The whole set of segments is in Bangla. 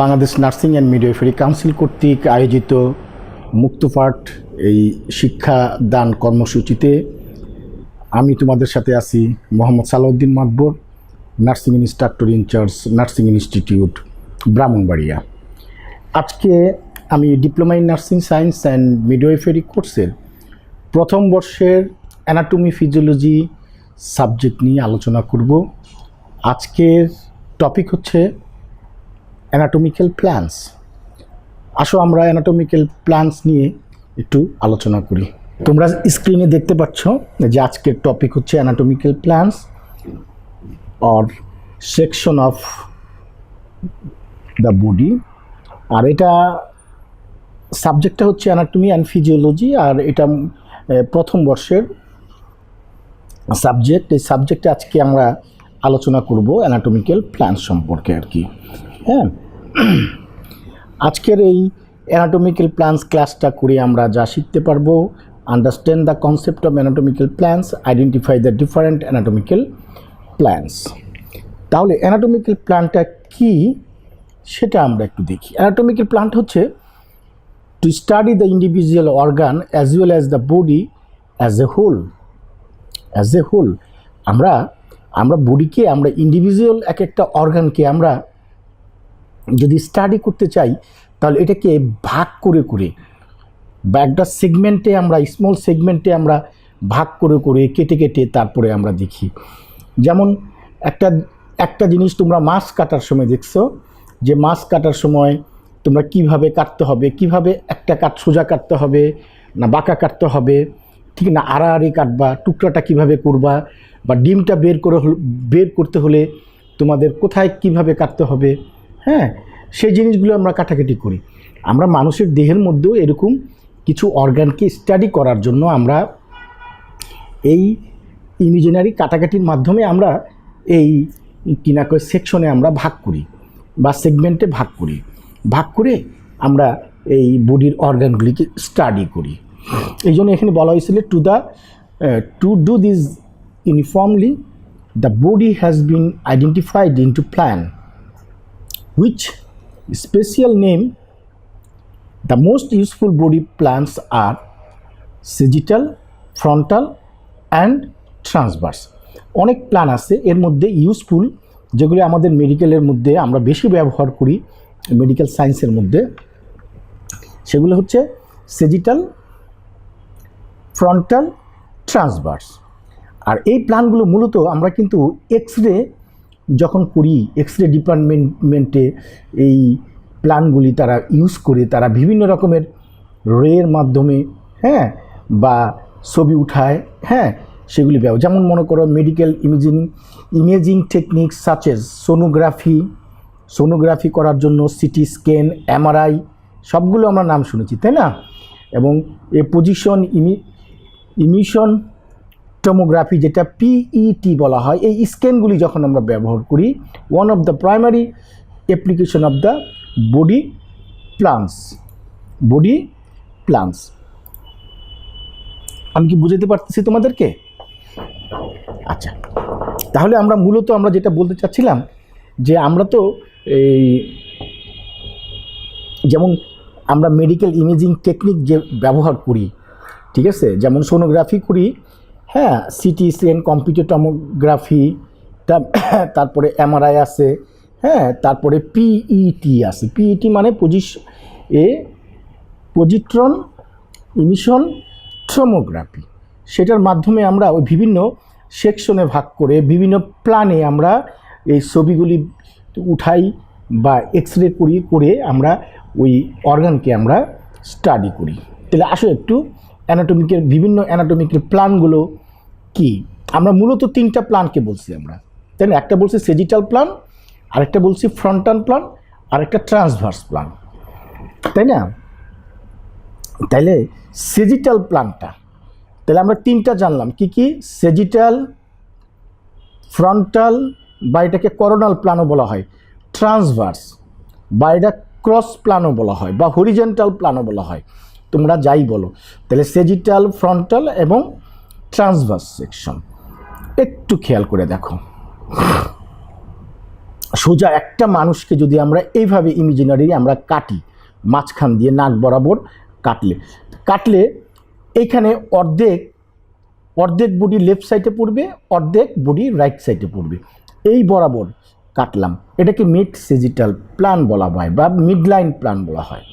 Bangladesh nursing and midwifery council কর্তৃক আয়োজিত মুক্তপাঠ এই শিক্ষাদান কর্মসূচিতে আমি তোমাদের সাথে আছি Mohammad Salauddin Makbar nursing instructor in-charge nursing institute, Brahmanbaria. আজকে আমি diploma in nursing science and midwifery কোর্সের প্রথম বর্ষের অ্যানাটমি ফিজিওলজি সাবজেক্ট নিয়ে আলোচনা করব। আজকের টপিক হচ্ছে অ্যানাটমিক্যাল প্ল্যান্স আসো আমরা অ্যানাটমিক্যাল প্ল্যান্স নিয়ে একটু আলোচনা করি। তোমরা স্ক্রিনে দেখতে পাচ্ছ যে আজকের টপিক হচ্ছে anatomical planes or section of the body আর এটা সাবজেক্টটা হচ্ছে অ্যানাটমি অ্যান্ড ফিজিওলজি আর এটা প্রথম বর্ষের সাবজেক্ট এই সাবজেক্টে আজকে আমরা আলোচনা করব অ্যানাটমিক্যাল প্ল্যান সম্পর্কে আর কি। হ্যাঁ? আজকের এই অ্যানাটমিক্যাল প্ল্যান্স ক্লাসটা করে আমরা যা শিখতে পারব understand the concept of anatomical planes identify the different anatomical planes তাহলে অ্যানাটমিক্যাল প্ল্যানটা কি সেটা আমরা একটু দেখি। অ্যানাটমিক্যাল প্ল্যান্ট হচ্ছে to study the individual organ as well as the body as a whole as a whole আমরা আমরা বডিকে আমরা ইন্ডিভিজুয়াল এক একটা অর্গানকে আমরা যদি স্টাডি করতে চাই, তাহলে এটাকে ভাগ করে করে, বা একটা সেগমেন্টে আমরা স্মল সেগমেন্টে আমরা ভাগ করে করে, কেটে কেটে তারপরে আমরা দেখি। যেমন একটা একটা জিনিস তোমরা মাছ কাটার সময় দেখছ, যে মাছ কাটার সময় তোমরা কীভাবে কাটতে হবে, কীভাবে একটা কাট সোজা কাটতে হবে, না বাঁকা কাটতে হবে, ঠিক না আড়াআড়ি কাটবা, টুকরাটা কীভাবে করবা, বা ডিমটা বের করে বের করতে হলে তোমাদের কোথায় কীভাবে কাটতে হবে হ্যাঁ সেই জিনিসগুলো আমরা কাটাকাটি করি। আমরা মানুষের দেহের মধ্যেও এরকম কিছু অর্গানকে স্টাডি করার জন্য আমরা এই ইমিজিনারি কাটাকাটির মাধ্যমে আমরা এই কিনা কয় সেকশনে আমরা ভাগ করি বা সেগমেন্টে ভাগ করি। ভাগ করে আমরা এই বডির অর্গানগুলিকে স্টাডি করি। এই জন্য এখানে বলা হয়েছিল to the to do this uniformly the body has been identified in two plane which special name the most useful body plans are sagittal, frontal and transverse. অনেক প্ল্যান আছে, এর মধ্যে ইউজফুল যেগুলি আমাদের মেডিকেলের মধ্যে আমরা বেশি ব্যবহার করি মেডিকেল সায়েন্সের মধ্যে। সেগুলো হচ্ছে সেজিটাল ফ্রন্টাল ট্রান্সভার্স আর এই প্ল্যানগুলো মূলত আমরা কিন্তু এক্স রে যখন করি এক্স রে ডিপার্টমেন্টমেন্টে এই প্ল্যানগুলি তারা ইউজ করে, তারা বিভিন্ন রকমের রের মাধ্যমে হ্যাঁ বা ছবি উঠায় হ্যাঁ সেগুলি ব্যবহার। যেমন মনে করো medical imaging imaging technique such as sonography sonography করার জন্য সিটি স্ক্যান এমআরআই সবগুলো আমরা নাম শুনেছি, তাই না? এবং এ পজিশন ইমি ইমিশন টোমোগ্রাফি যেটা পিইটি বলা হয়, এই স্ক্যানগুলি যখন আমরা ব্যবহার করি one of the primary application of the body planes body planes আমি কি বুঝাতে পারতেছি তোমাদেরকে? আচ্ছা তাহলে আমরা মূলত আমরা যেটা বলতে চাচ্ছিলাম, যে আমরা তো এই যেমন আমরা মেডিকেল ইমেজিং টেকনিক যে ব্যবহার করি, ঠিক আছে? যেমন সোনোগ্রাফি করি হ্যাঁ সিটি স্ক্যান কম্পিউটার টমোগ্রাফি তারপরে এমআরআই আছে হ্যাঁ তারপরে পিইটি আছে। পিইটি মানে পজিশ এ পজিট্রন ইমিশন ট্রোমোগ্রাফি সেটার মাধ্যমে আমরা ওই বিভিন্ন সেকশনে ভাগ করে, বিভিন্ন প্ল্যানে আমরা এই ছবিগুলি উঠাই বা এক্স রে করি, করে আমরা ওই অর্গানকে আমরা স্টাডি করি। তাহলে আসো একটু অ্যানাটমিকের বিভিন্ন অ্যানাটমিকের প্ল্যানগুলো কি? আমরা মূলত তিনটা প্ল্যানকে বলছি আমরা। তাই না? একটা বলছি সেজিটাল প্ল্যান আরেকটা বলছি ফ্রন্টাল প্ল্যান আরেকটা ট্রান্সভার্স প্ল্যান তাই না? তাইলে সেজিটাল প্ল্যানটা তাহলে আমরা তিনটা জানলাম। কি কি? সেজিটাল ফ্রন্টাল বা এটাকে করোনাল প্ল্যানও বলা হয়। ট্রান্সভার্স বা এটা ক্রস প্ল্যানও বলা হয়, বা হরিজেন্টাল প্ল্যানও বলা হয়। তোমরা যাই বলো। তাহলে সেজিটাল ফ্রন্টাল এবং ট্রান্সভার্স সেকশন একটু খেয়াল করে দেখো। সোজা একটা মানুষকে যদি আমরা এইভাবে ইমিজিনারি আমরা কাটি, মাঝখান দিয়ে নাক বরাবর কাটলে। কাটলে এইখানে অর্ধেক অর্ধেক বডি লেফট সাইডে পড়বে, অর্ধেক বডি রাইট সাইডে পড়বে। এই বরাবর কাটলাম। এটাকে মিড সেজিটাল প্ল্যান বলা হয় বা মিড লাইন প্ল্যান বলা হয়।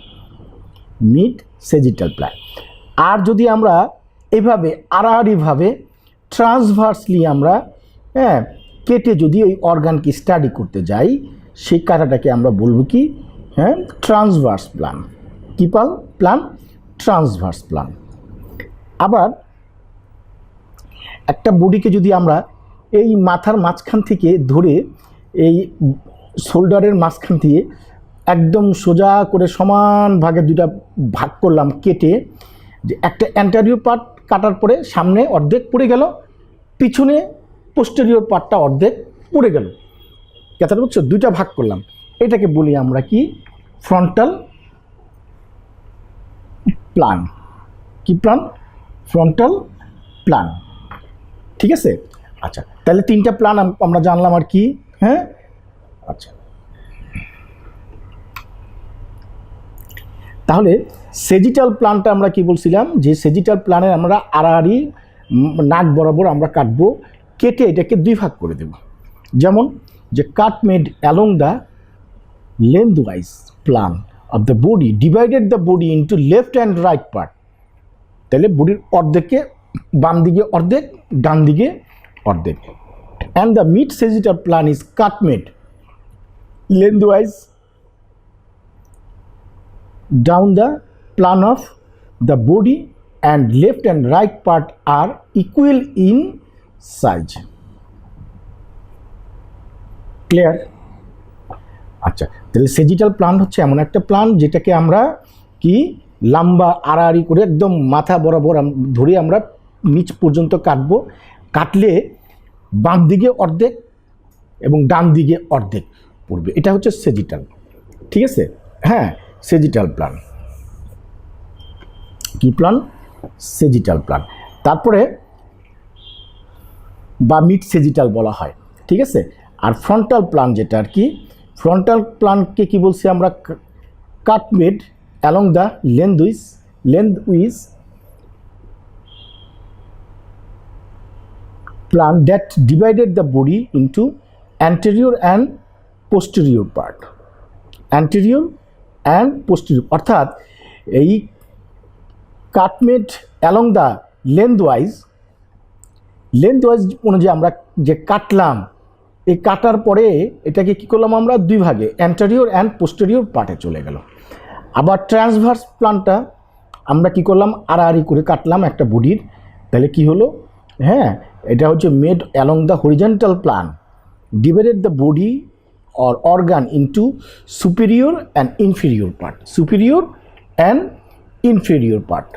মিড সেজিটাল প্ল্যান আর যদি আমরা এভাবে আড়াআড়িভাবে ট্রান্সভার্সলি আমরা হ্যাঁ কেটে যদি ওই অর্গানকে স্টাডি করতে যাই, সেই কাটাটাকে আমরা বলব কি হ্যাঁ ট্রান্সভার্স প্ল্যান কী পাল প্ল্যান ট্রান্সভার্স প্ল্যান আবার একটা বডিকে যদি আমরা এই মাথার মাঝখান থেকে ধরে, এই শোল্ডারের মাঝখান দিয়ে একদম সোজা করে সমান ভাগে দুটা ভাগ করলাম, কেটে, যে একটা অ্যান্টারিও পার্ট কাটার পরে সামনে অর্ধেক পড়ে গেল, পিছনে পোস্টেরিয়র পার্টটা অর্ধেক পড়ে গেল। কথাটা বুঝছ? দুইটা ভাগ করলাম। এটাকে বলি আমরা কি? ফ্রন্টাল প্লান কি প্লান ফ্রন্টাল প্লান ঠিক আছে? আচ্ছা তাহলে তিনটা প্ল্যান আমরা জানলাম আর কি? হ্যাঁ? আচ্ছা। তাহলে সেজিটাল প্ল্যানটা আমরা কি বলছিলাম? যে সেজিটাল প্ল্যানে আমরা আড়াআড়ি নাক বরাবর আমরা কাটবো, কেটে এটাকে দুই ভাগ করে দেব। যেমন যে cut made along the lengthwise plane of the body divided the body into left and right part তাহলে বডির অর্ধেকে বাম দিকে অর্ধেক, ডান দিকে অর্ধেক। And the mid sagittal plane is cut made lengthwise down the plan of the body and left and right part are equal in size. Clear আচ্ছা তাহলে সেজিটাল প্লান হচ্ছে এমন একটা প্লান যেটাকে আমরা কি লম্বা আড়াআড়ি করে একদম মাথা বরাবর ধরে আমরা নিচ পর্যন্ত কাটবো। কাটলে বাম দিকে অর্ধেক এবং ডান দিকে অর্ধেক পড়বে। এটা হচ্ছে সেজিটাল ঠিক আছে? হ্যাঁ। সেজিটাল প্ল্যান কি প্ল্যান সেজিটাল প্ল্যান তারপরে বা মিড সেজিটাল বলা হয়, ঠিক আছে? আর ফ্রন্টাল প্ল্যান যেটা আর কি, ফ্রন্টাল প্ল্যানকে কি বলছি আমরা? Cut made along the lengthwise lengthwise plan that divided the body into anterior and posterior part anterior and posterior. অর্থাৎ এই cut made along the lengthwise lengthwise অনুযায়ী আমরা যে কাটলাম, এই কাটার পরে এটাকে কি করলাম আমরা? দুই ভাগে অ্যান্টারিওর অ্যান্ড পোস্টেরিয়র পার্টে চলে গেল। আবার ট্রান্সভার্স প্লানটা আমরা কি করলাম? আড়াআড়ি করে কাটলাম একটা বডির। তাহলে কি হলো? হ্যাঁ এটা হচ্ছে made along the horizontal plane divided the body or organ into superior and inferior part superior and inferior part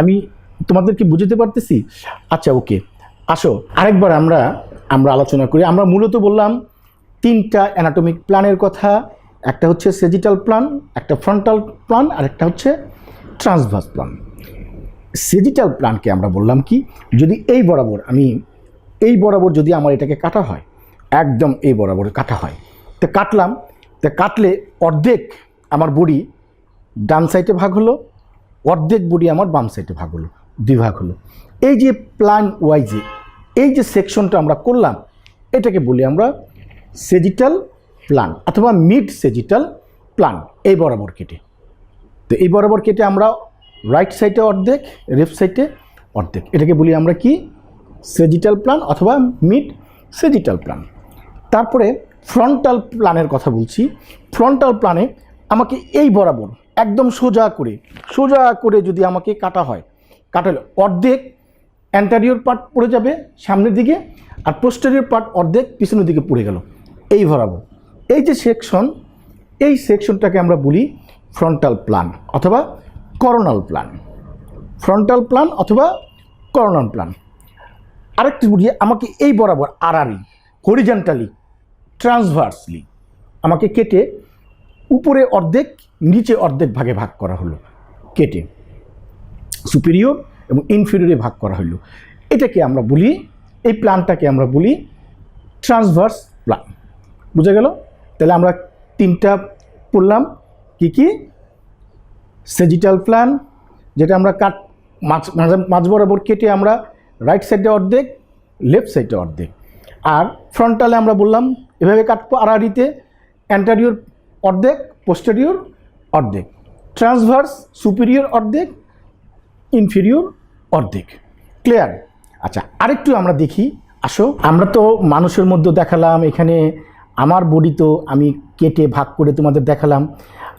আমি তোমাদেরকে বুঝতে পারতেছি? আচ্ছা ওকে আসো, আরেকবার আমরা আমরা আলোচনা করি। আমরা মূলত বললাম তিনটা অ্যানাটমিক প্ল্যানের কথা। একটা হচ্ছে সেজিটাল প্ল্যান একটা ফ্রন্টাল প্ল্যান আর একটা হচ্ছে ট্রান্সভার্স প্ল্যান সেজিটাল প্ল্যানকে আমরা বললাম কি? যদি এই বরাবর, আমি এই বরাবর যদি আমার এটাকে কাটা হয় একদম এই বরাবর কাটা হয়। তো কাটলাম, তো কাটলে অর্ধেক আমার বডি ডান সাইডে ভাগ হলো, অর্ধেক বডি আমার বাম সাইডে ভাগ হলো, দুই ভাগ হলো। এই যে প্ল্যান ওয়াইজে এই যে সেকশনটা আমরা করলাম, এটাকে বলি আমরা সেজিটাল প্ল্যান অথবা মিড সেজিটাল প্ল্যান এই বরাবর কেটে। তো এই বরাবর কেটে আমরা রাইট সাইডে অর্ধেক লেফট সাইডে অর্ধেক। এটাকে বলি আমরা কি? সেজিটাল প্ল্যান অথবা মিড সেজিটাল প্ল্যান তারপরে ফ্রন্টাল প্ল্যানের কথা বলছি। ফ্রন্টাল প্ল্যানে আমাকে এই বরাবর একদম সোজা করে সোজা করে যদি আমাকে কাটা হয়, কাটালে অর্ধেক অ্যান্টারিয়র পার্ট পড়ে যাবে সামনের দিকে আর পোস্টেরিয়র পার্ট অর্ধেক পিছনের দিকে পড়ে গেল। এই বরাবর। এই যে সেকশন এই সেকশনটাকে আমরা বলি ফ্রন্টাল প্ল্যান অথবা করোনাল প্ল্যান ফ্রন্টাল প্ল্যান অথবা করোনাল প্ল্যান আরেকটি বুঝিয়ে আমাকে এই বরাবর আড়াআড়ি হরিজেন্টালি ট্রান্সভার্সলি আমাকে কেটে উপরে অর্ধেক, নিচে অর্ধেক ভাগে ভাগ করা হলো। কেটে। সুপিরিয়র এবং ইনফিরিয়রে ভাগ করা হলো। এটাকে আমরা বলি, এই প্ল্যানটাকে আমরা বলি ট্রান্সভার্স প্ল্যান বুঝে গেল? তাহলে আমরা তিনটা পড়লাম। কি কি? সেজিটাল প্ল্যান যেটা আমরা কাট, মাঝ- মাঝ বরাবর কেটে আমরা রাইট সাইডে অর্ধেক লেফট সাইডে অর্ধেক। আর ফ্রন্টালে আমরা বললাম এভাবে কাটবো আড়াআড়িতে অ্যান্টারিওর অর্ধেক পোস্টেরিয়র অর্ধেক ট্রান্সভার্স সুপিরিয়র অর্ধেক ইনফিরিয়র অর্ধেক। ক্লিয়ার আচ্ছা আরেকটু আমরা দেখি, আসো। আমরা তো মানুষের মধ্যে দেখালাম, এখানে আমার বডি তো আমি কেটে ভাগ করে তোমাদের দেখালাম।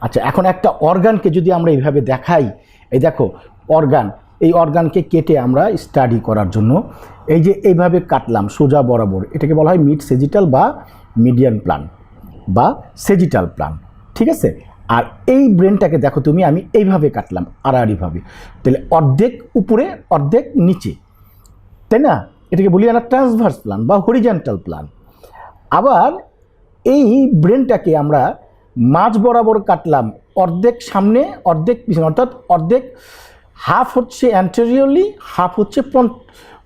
আচ্ছা এখন একটা অর্গানকে যদি আমরা এইভাবে দেখাই, এই দেখো অর্গান এই অর্গানকে কেটে আমরা স্টাডি করার জন্য এই যে এইভাবে কাটলাম সোজা বরাবর, এটাকে বলা হয় মিড সেজিটাল বা মিডিয়ান প্লান বা সেজিটাল প্লান, ঠিক আছে? আর এই ব্রেনটাকে দেখো তুমি, আমি এইভাবে কাটলাম, আড়াআড়িভাবে। তাহলে অর্ধেক উপরে, অর্ধেক নিচে, তাই না? এটাকে বলি আমরা ট্রান্সভার্স প্লান বা হরিজেন্টাল প্লান। আবার এই ব্রেনটাকে আমরা মাঝ বরাবর কাটলাম, অর্ধেক সামনে, অর্ধেক পিছনে, অর্থাৎ অর্ধেক হাফ হচ্ছে অ্যান্টেরিয়রলি হাফ হচ্ছে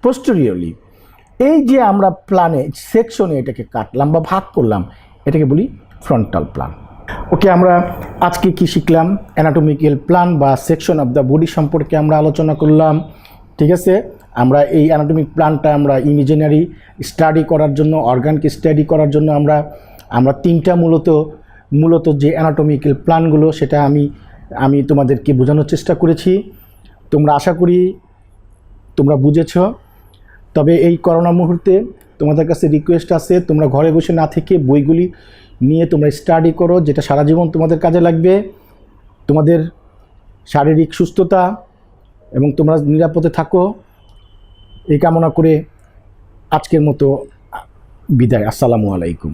পোস্টেরিয়রলি এই যে আমরা প্ল্যানে সেকশনে এটাকে কাটলাম বা ভাগ করলাম, এটাকে বলি ফ্রন্টাল প্ল্যান ওকে আমরা আজকে কি শিখলাম? অ্যানাটমিক্যাল প্ল্যান বা সেকশন অফ দ্য বডি সম্পর্কে আমরা আলোচনা করলাম। ঠিক আছে? আমরা এই অ্যানাটমিক প্ল্যানটা আমরা ইমিজিনারি স্টাডি করার জন্য অর্গানকে স্টাডি করার জন্য আমরা আমরা তিনটা মূলত মূলত যে অ্যানাটমিক্যাল প্ল্যানগুলো সেটা আমি আমি তোমাদেরকে বোঝানোর চেষ্টা করেছি। তোমরা আশা করি তোমরা বুঝেছ। তবে এই করোনা মুহূর্তে তোমাদের কাছে রিকোয়েস্ট আছে, তোমরা ঘরে বসে না থেকে বইগুলি নিয়ে তোমরা স্টাডি করো, যেটা সারা জীবন তোমাদের কাজে লাগবে। তোমাদের শারীরিক সুস্থতা এবং তোমরা নিরাপদে থাকো। এই কামনা করে আজকের মতো বিদায়। আসসালামু আলাইকুম।